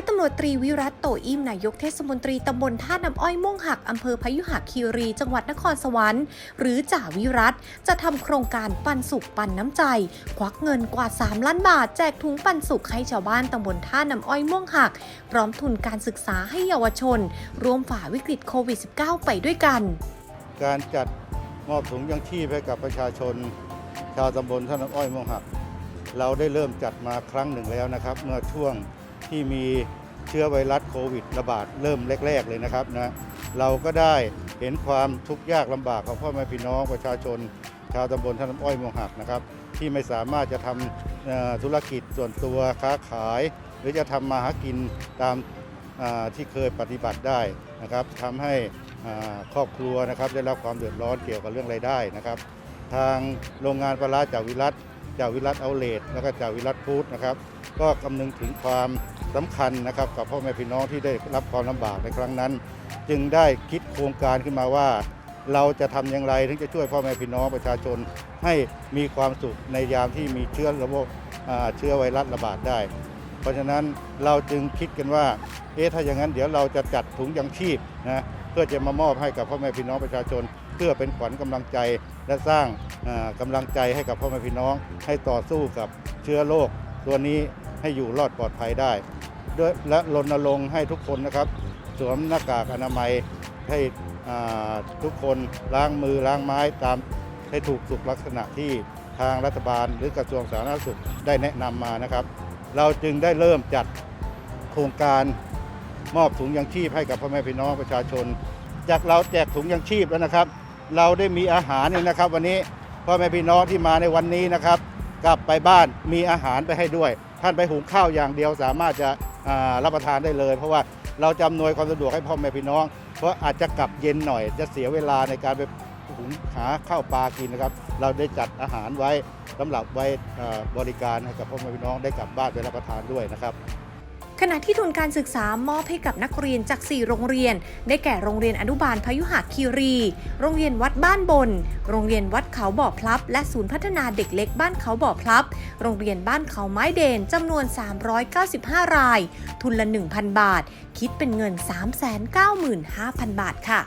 อยตำรวจตรีวิรัตโตอิ่มนายกเทศมนตรีตำบลท่าน้ำอ้อยม่วงหักอำเภอพยุหคีรี จังหวัดนครสวรรค์ หรือจ่าวิรัตจะทำโครงการปันสุขปันน้ำใจ ควักเงินกว่า 3 ล้านบาท แจกถุงปันสุขให้ชาวบ้านตำบลท่าน้ำอ้อยม่วงหัก พร้อมทุนการศึกษาให้เยาวชน ร่วมฝ่าวิกฤตโควิด -19 ไปด้วยกัน การจัดมอบถุงยังชีพให้กับประชาชน ชาวตำบลท่าน้ำอ้อยม่วงหัก เราได้เริ่มจัดมาครั้งหนึ่งแล้วนะครับ เมื่อช่วง ที่มีเชื้อไวรัสโควิดระบาดเริ่มแรก ๆ เลยนะครับนะเราก็ได้เห็นความทุกข์ยากลำบากของพ่อแม่พี่น้องประชาชน ชาวตำบลท่าน้ำอ้อยม่วงหักนะครับ ที่ไม่สามารถจะทำเอ่อธุรกิจส่วนตัวค้าขาย หรือจะทำมาหากินตามที่เคยปฏิบัติได้นะครับทำให้ครอบครัวนะครับได้รับความเดือดร้อนเกี่ยวกับเรื่องรายได้นะครับ ทางโรงงานปลาจากวิรัต จากวิรัตเอาเลทแล้วก็จากวิรัตฟู้ดนะครับ ก็คำนึงถึงความสำคัญนะครับกับพ่อแม่พี่น้องที่ได้รับความลำบากในครั้งนั้น จึงได้คิดโครงการขึ้นมาว่า เราจะทำอย่างไรถึงจะช่วยพ่อแม่พี่น้องประชาชน ให้มีความสุขในยามที่มีเชื้อระบบอ่าเชื้อไวรัสระบาดได้ เพราะฉะนั้นเราจึงคิดกันว่า เอ๊ะถ้าอย่างนั้นเดี๋ยวเราจะจัดถุงยังชีพนะ เพื่อจะมามอบให้กับพ่อแม่พี่น้องประชาชน เพื่อเป็นขวัญกำลังใจและสร้างอ่ากำลังใจให้กับพ่อแม่พี่น้อง ให้ต่อสู้กับเชื้อโรคตัวนี้ให้อยู่รอดปลอดภัยได้ด้วยและรณรงค์ให้ทุกคนนะครับ สวมหน้ากากอนามัยให้ทุกคนล้างมือล้างไม้ตามให้ถูกสุขลักษณะที่ทางรัฐบาลหรือกระทรวงสาธารณสุขได้แนะนำมานะครับ เราจึงได้เริ่มจัดโครงการ มอบถุงยังชีพให้กับพ่อแม่พี่น้องประชาชน จากเราแจกถุงยังชีพแล้วนะครับ เราได้มีอาหารเนี่ยนะครับ วันนี้พ่อแม่พี่น้องที่มาในวันนี้นะครับ กลับไปบ้านมีอาหารไปให้ด้วย ท่านไปหุงข้าวอย่างเดียวสามารถจะรับประทานได้เลย เพราะว่าเราจำนวยความสะดวกให้พ่อแม่พี่น้อง เพราะอาจจะกลับเย็นหน่อย จะเสียเวลาในการไปหุงหาข้าวปลากินนะครับ เราได้จัดอาหารไว้สำหรับไว้บริการให้กับพ่อแม่พี่น้องได้กลับบ้านไปรับประทานด้วยนะครับ ขณะที่ทุนการศึกษามอบให้กับนักเรียนจาก 4 โรงเรียน ได้แก่โรงเรียนอนุบาลพยุหคีรี โรงเรียนวัดบ้านบน โรงเรียนวัดเขาบ่อพลับ และศูนย์พัฒนาเด็กเล็กบ้านเขาบ่อพลับ โรงเรียนบ้านเขาไม้เด่นจำนวน 395 ราย ทุนละ 1,000 บาท คิดเป็นเงิน 395,000 บาทค่ะ